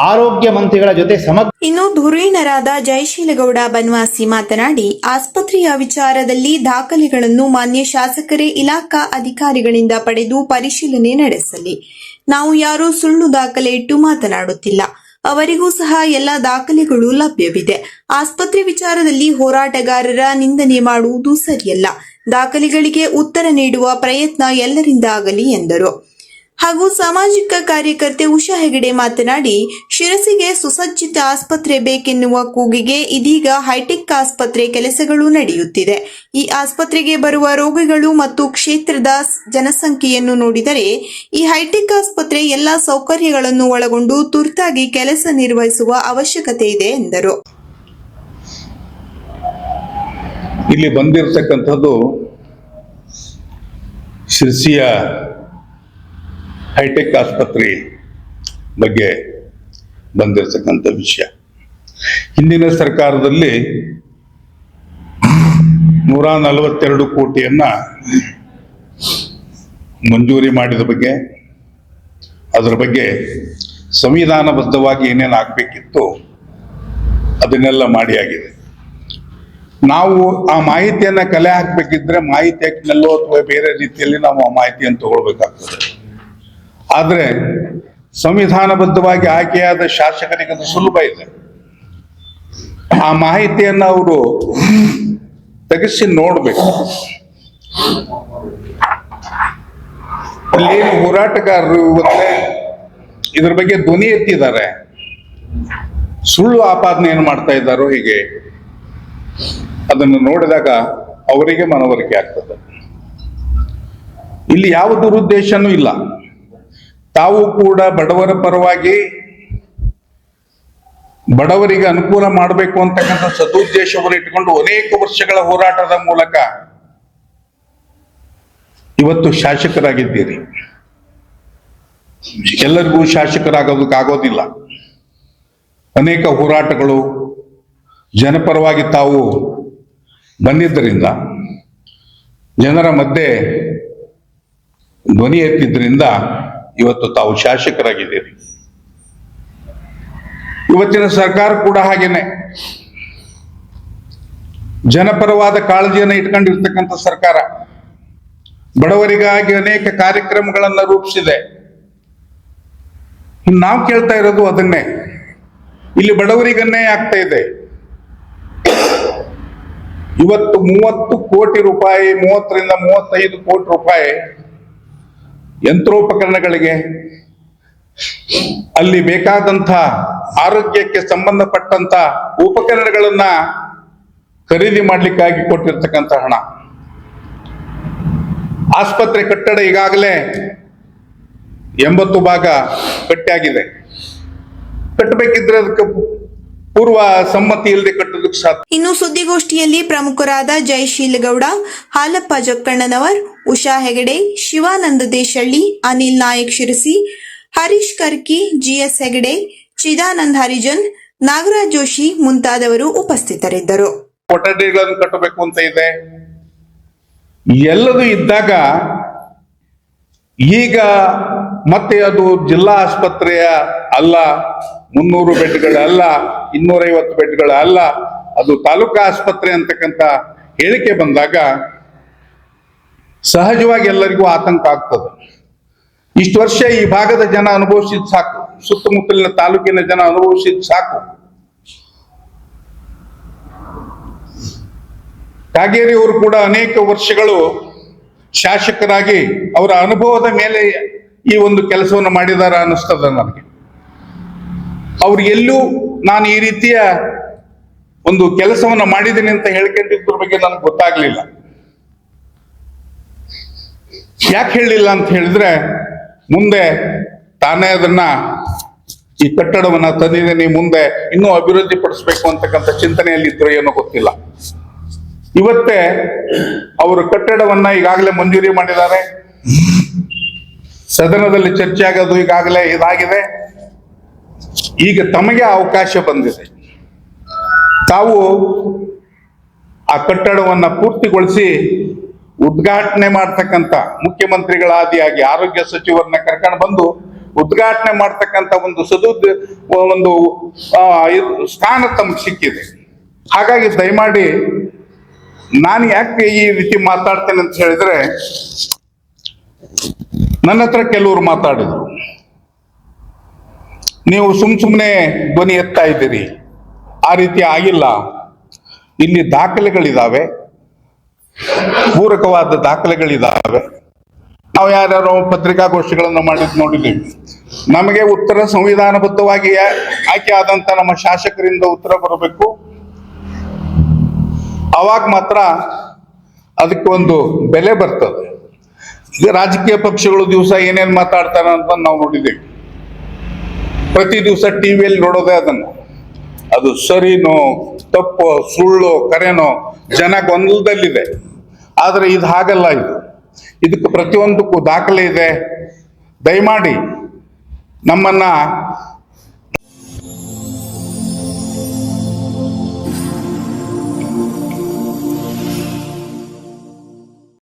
Speaker 3: ಆರೋಗ್ಯ ಮಂತ್ರಿಗಳ ಜೊತೆ ಸಮಗ್ರ
Speaker 2: ಇನ್ನು ಧುರೀಣರಾದ ಜಯಶೀಲಗೌಡ ಬನ್ವಾಸಿ ಮಾತನಾಡಿ, ಆಸ್ಪತ್ರೆಯ ವಿಚಾರದಲ್ಲಿ ದಾಖಲೆಗಳನ್ನು ಮಾನ್ಯ ಶಾಸಕರೇ ಇಲಾಖಾ ಅಧಿಕಾರಿಗಳಿಂದ ಪಡೆದು ಪರಿಶೀಲನೆ ನಡೆಸಲಿ. ನಾವು ಯಾರೂ ಸುಳ್ಳು ದಾಖಲೆ ಇಟ್ಟು ಮಾತನಾಡುತ್ತಿಲ್ಲ. ಅವರಿಗೂ ಸಹ ಎಲ್ಲ ದಾಖಲೆಗಳು ಲಭ್ಯವಿದೆ. ಆಸ್ಪತ್ರೆ ವಿಚಾರದಲ್ಲಿ ಹೋರಾಟಗಾರರ ನಿಂದನೆ ಮಾಡುವುದು ಸರಿಯಲ್ಲ. ದಾಖಲೆಗಳಿಗೆ ಉತ್ತರ ನೀಡುವ ಪ್ರಯತ್ನ ಎಲ್ಲರಿಂದ ಆಗಲಿ ಎಂದರು. ಹಾಗೂ ಸಾಮಾಜಿಕ ಕಾರ್ಯಕರ್ತೆ ಉಷಾ ಹೆಗಡೆ ಮಾತನಾಡಿ, ಶಿರಸಿಗೆ ಸುಸಜ್ಜಿತ ಆಸ್ಪತ್ರೆ ಬೇಕೆನ್ನುವ ಕೂಗಿಗೆ ಇದೀಗ ಹೈಟೆಕ್ ಆಸ್ಪತ್ರೆ ಕೆಲಸಗಳು ನಡೆಯುತ್ತಿದೆ. ಈ ಆಸ್ಪತ್ರೆಗೆ ಬರುವ ರೋಗಿಗಳು ಮತ್ತು ಕ್ಷೇತ್ರದ ಜನಸಂಖ್ಯೆಯನ್ನು ನೋಡಿದರೆ, ಈ ಹೈಟೆಕ್ ಆಸ್ಪತ್ರೆ ಎಲ್ಲಾ ಸೌಕರ್ಯಗಳನ್ನು ಒಳಗೊಂಡು ತುರ್ತಾಗಿ ಕೆಲಸ ನಿರ್ವಹಿಸುವ ಅವಶ್ಯಕತೆ ಇದೆ ಎಂದರು.
Speaker 4: ಇಲ್ಲಿ ಬಂದಿರತಕ್ಕಂಥದ್ದು ಶಿರ್ಸಿಯ ಹೈಟೆಕ್ ಆಸ್ಪತ್ರೆ ಬಗ್ಗೆ ಬಂದಿರತಕ್ಕಂಥ ವಿಷಯ. ಹಿಂದಿನ ಸರ್ಕಾರದಲ್ಲಿ ನೂರ ನಲವತ್ತೆರಡು ಕೋಟಿಯನ್ನ ಮಂಜೂರಿ ಮಾಡಿದ ಬಗ್ಗೆ, ಅದರ ಬಗ್ಗೆ ಸಂವಿಧಾನಬದ್ಧವಾಗಿ ಏನೇನು ಆಗಬೇಕಿತ್ತು ಅದನ್ನೆಲ್ಲ ಮಾಡಿ ಆಗಿದೆ. ನಾವು ಆ ಮಾಹಿತಿಯನ್ನ ಕಲೆ ಹಾಕ್ಬೇಕಿದ್ರೆ ಮಾಹಿತಿ ಹಾಕಿನಲ್ಲೋ ಅಥವಾ ಬೇರೆ ರೀತಿಯಲ್ಲಿ ನಾವು ಆ ಮಾಹಿತಿಯನ್ನು ತಗೊಳ್ಬೇಕಾಗ್ತದೆ. ಆದ್ರೆ ಸಂವಿಧಾನಬದ್ಧವಾಗಿ ಆಯ್ಕೆಯಾದ ಶಾಸಕರಿಗೆ ಸುಲಭ ಇದೆ. ಆ ಮಾಹಿತಿಯನ್ನು ಅವರು ತೆಗೆಸಿ ನೋಡ್ಬೇಕು. ಅಲ್ಲಿ ಹೋರಾಟಗಾರರು ಇವತ್ತೇ ಇದ್ರ ಬಗ್ಗೆ ಧ್ವನಿ ಎತ್ತಿದ್ದಾರೆ. ಸುಳ್ಳು ಆಪಾದನೆ ಏನು ಮಾಡ್ತಾ ಇದ್ದಾರೋ ಹೀಗೆ ಅದನ್ನು ನೋಡಿದಾಗ ಅವರಿಗೆ ಮನವರಿಕೆ ಆಗ್ತದೆ. ಇಲ್ಲಿ ಯಾವ ದುರುದ್ದೇಶನೂ ಇಲ್ಲ. ತಾವು ಕೂಡ ಬಡವರ ಪರವಾಗಿ ಬಡವರಿಗೆ ಅನುಕೂಲ ಮಾಡಬೇಕು ಅಂತಕ್ಕಂಥ ಸದುದ್ದೇಶವನ್ನು ಇಟ್ಟುಕೊಂಡು ಅನೇಕ ವರ್ಷಗಳ ಹೋರಾಟದ ಮೂಲಕ ಇವತ್ತು ಶಾಸಕರಾಗಿದ್ದೀರಿ. ಎಲ್ಲರಿಗೂ ಶಾಸಕರಾಗೋದಕ್ಕಾಗೋದಿಲ್ಲ. ಅನೇಕ ಹೋರಾಟಗಳು ಜನಪರವಾಗಿ ತಾವು ಬಂದಿದ್ದರಿಂದ, ಜನರ ಮಧ್ಯೆ ಧ್ವನಿ ಎತ್ತಿದ್ರಿಂದ ಇವತ್ತು ತಾವು ಶಾಸಕರಾಗಿದ್ದೀರಿ. ಇವತ್ತಿನ ಸರ್ಕಾರ ಕೂಡ ಹಾಗೇನೆ. ಜನಪರವಾದ ಕಾಳಜಿಯನ್ನು ಇಟ್ಕೊಂಡಿರ್ತಕ್ಕಂಥ ಸರ್ಕಾರ ಬಡವರಿಗಾಗಿ ಅನೇಕ ಕಾರ್ಯಕ್ರಮಗಳನ್ನ ರೂಪಿಸಿದೆ. ನಾವು ಕೇಳ್ತಾ ಇರೋದು ಅದನ್ನೇ. ಇಲ್ಲಿ ಬಡವರಿಗನ್ನೇ ಆಗ್ತಾ ಇದೆ. ಇವತ್ತು ಮೂವತ್ತು ಕೋಟಿ ರೂಪಾಯಿ, ಮೂವತ್ತರಿಂದ ಮೂವತ್ತೈದು ಕೋಟಿ ರೂಪಾಯಿ ಯಂತ್ರೋಪಕರಣಗಳಿಗೆ. ಅಲ್ಲಿ ಬೇಕಾದಂಥ ಆರೋಗ್ಯಕ್ಕೆ ಸಂಬಂಧಪಟ್ಟಂತ ಉಪಕರಣಗಳನ್ನ ಖರೀದಿ ಮಾಡಲಿಕ್ಕಾಗಿ ಕೊಟ್ಟಿರ್ತಕ್ಕಂಥ ಹಣ. ಆಸ್ಪತ್ರೆ ಕಟ್ಟಡ ಈಗಾಗಲೇ ಎಂಬತ್ತು ಭಾಗ ಕಟ್ಟಿಯಾಗಿದೆ ಕಟ್ಟಬೇಕಿದ್ರೆ ಅದಕ್ಕೆ ಪೂರ್ವ ಸಮ್ಮತಿ ಇಲ್ಲದೆ ಕಟ್ಟೋದಕ್ಕೆ ಸಾಧ್ಯ.
Speaker 2: ಇನ್ನು ಸುದ್ದಿಗೋಷ್ಠಿಯಲ್ಲಿ ಪ್ರಮುಖರಾದ ಜಯಶೀಲ್ ಗೌಡ ಹಾಲಪ್ಪ ಜಕ್ಕಣ್ಣನವರ್ ಉಷಾ ಹೆಗಡೆ, ಶಿವಾನಂದ ದೇಶಳ್ಳಿ, ಅನಿಲ್ ನಾಯಕ್ ಶಿರಸಿ, ಹರೀಶ್ ಕರ್ಕಿ, ಜಿಎಸ್ ಹೆಗಡೆ, ಚಿದಾನಂದ್ ಹರಿಜನ್, ನಾಗರಾಜ್ ಜೋಶಿ ಮುಂತಾದವರು ಉಪಸ್ಥಿತರಿದ್ದರು.
Speaker 4: ಕೊಠಡಿಗಳನ್ನು ಕಟ್ಟಬೇಕು ಅಂತ ಇದೆ. ಎಲ್ಲದೂ ಇದ್ದಾಗ ಈಗ ಮತ್ತೆ ಅದು ಜಿಲ್ಲಾ ಆಸ್ಪತ್ರೆಯ ಅಲ್ಲ, ಮುನ್ನೂರು ಬೆಡ್ಗಳಲ್ಲ ಇನ್ನೂರೈವತ್ತು ಬೆಡ್ಗಳ ಅಲ್ಲ, ಅದು ತಾಲೂಕಾ ಆಸ್ಪತ್ರೆ ಅಂತಕ್ಕಂಥ ಹೇಳಿಕೆ ಬಂದಾಗ ಸಹಜವಾಗಿ ಎಲ್ಲರಿಗೂ ಆತಂಕ ಆಗ್ತದೆ. ಇಷ್ಟು ವರ್ಷ ಈ ಭಾಗದ ಜನ ಅನುಭವಿಸಿದ್ ಸಾಕು. ಸುತ್ತಮುತ್ತಲಿನ ತಾಲೂಕಿನ ಜನ ಅನುಭವಿಸಿದ್ ಸಾಕು. ಕಾಗೇರಿ ಅವರು ಕೂಡ ಅನೇಕ ವರ್ಷಗಳು ಶಾಸಕರಾಗಿ ಅವರ ಅನುಭವದ ಮೇಲೆ ಈ ಒಂದು ಕೆಲಸವನ್ನು ಮಾಡಿದಾರ ಅನ್ನಿಸ್ತದ ನನಗೆ. ಅವ್ರು ಎಲ್ಲೂ ನಾನು ಈ ರೀತಿಯ ಒಂದು ಕೆಲಸವನ್ನ ಮಾಡಿದ್ದೀನಿ ಅಂತ ಹೇಳ್ಕೊಂಡಿದ್ರ ಬಗ್ಗೆ ನನಗೆ ಗೊತ್ತಾಗ್ಲಿಲ್ಲ. ಯಾಕೆ ಹೇಳಲಿಲ್ಲ ಅಂತ ಹೇಳಿದ್ರೆ, ಮುಂದೆ ತಾನೇ ಅದನ್ನ ಈ ಕಟ್ಟಡವನ್ನ ತಂದಿದ್ದೀನಿ ಮುಂದೆ ಇನ್ನೂ ಅಭಿವೃದ್ಧಿ ಪಡಿಸ್ಬೇಕು ಅಂತಕ್ಕಂಥ ಚಿಂತನೆಯಲ್ಲಿ ಇದ್ರು ಏನೋ ಗೊತ್ತಿಲ್ಲ. ಇವತ್ತೇ ಅವರು ಕಟ್ಟಡವನ್ನ ಈಗಾಗಲೇ ಮಂಜೂರಿ ಮಾಡಿದ್ದಾರೆ. ಸದನದಲ್ಲಿ ಚರ್ಚೆ ಆಗೋದು ಈಗಾಗಲೇ ಇದಾಗಿದೆ. ಈಗ ತಮಗೆ ಅವಕಾಶ ಬಂದಿದೆ. ತಾವು ಆ ಕಟ್ಟಡವನ್ನ ಪೂರ್ತಿಗೊಳಿಸಿ ಉದ್ಘಾಟನೆ ಮಾಡ್ತಕ್ಕಂಥ ಮುಖ್ಯಮಂತ್ರಿಗಳಾದಿಯಾಗಿ ಆರೋಗ್ಯ ಸಚಿವರನ್ನ ಕರ್ಕೊಂಡು ಬಂದು ಉದ್ಘಾಟನೆ ಮಾಡ್ತಕ್ಕಂಥ ಒಂದು ಸದುದ್, ಒಂದು ಸ್ಥಾನ ತಮಗೆ ಸಿಕ್ಕಿದೆ. ಹಾಗಾಗಿ ದಯಮಾಡಿ ನಾನು ಯಾಕೆ ಈ ರೀತಿ ಮಾತಾಡ್ತೇನೆ ಅಂತ ಹೇಳಿದ್ರೆ, ನನ್ನ ಹತ್ರ ಕೆಲವರು ಮಾತಾಡಿದ್ರು. ನೀವು ಸುಮ್ ಸುಮ್ಮನೆ ಧ್ವನಿ ಎತ್ತಾ ಇದ್ದೀರಿ. ಆ ರೀತಿ ಆಗಿಲ್ಲ. ಇಲ್ಲಿ ದಾಖಲೆಗಳಿದಾವೆ. ಪೂರಕವಾದ ದಾಖಲೆಗಳಿದ್ದಾವೆ ನಾವು ಯಾರ್ಯಾರು ಪತ್ರಿಕಾಗೋಷ್ಠಿಗಳನ್ನು ಮಾಡಿದ್ ನೋಡಿದ್ದೀವಿ ನಮಗೆ ಉತ್ತರ ಸಂವಿಧಾನಬದ್ಧವಾಗಿ ಆಯ್ಕೆ ಆದಂತ ನಮ್ಮ ಶಾಸಕರಿಂದ ಉತ್ತರ ಬರಬೇಕು. ಅವಾಗ ಮಾತ್ರ ಅದಕ್ಕೆ ಒಂದು ಬೆಲೆ ಬರ್ತದೆ. ಈಗ ರಾಜಕೀಯ ಪಕ್ಷಗಳು ದಿವಸ ಏನೇನು ಮಾತಾಡ್ತಾರೆ ಅಂತ ನಾವು ನೋಡಿದ್ದೀವಿ ಪ್ರತಿ ದಿವಸ ಟಿವಿಯಲ್ಲಿ ನೋಡೋದೇ ಅದನ್ನ. ಅದು ಸರಿನೋ, ತಪ್ಪೋ, ಸುಳ್ಳು, ಕರೆನೋ, ಜನ ಗೊಂದಲದಲ್ಲಿದೆ. ಆದ್ರೆ ಇದು ಹಾಗಲ್ಲ ಇದು. ಇದಕ್ಕೆ ಪ್ರತಿಯೊಂದಕ್ಕೂ ದಾಖಲೆ ಇದೆ. ದಯಮಾಡಿ ನಮ್ಮನ್ನ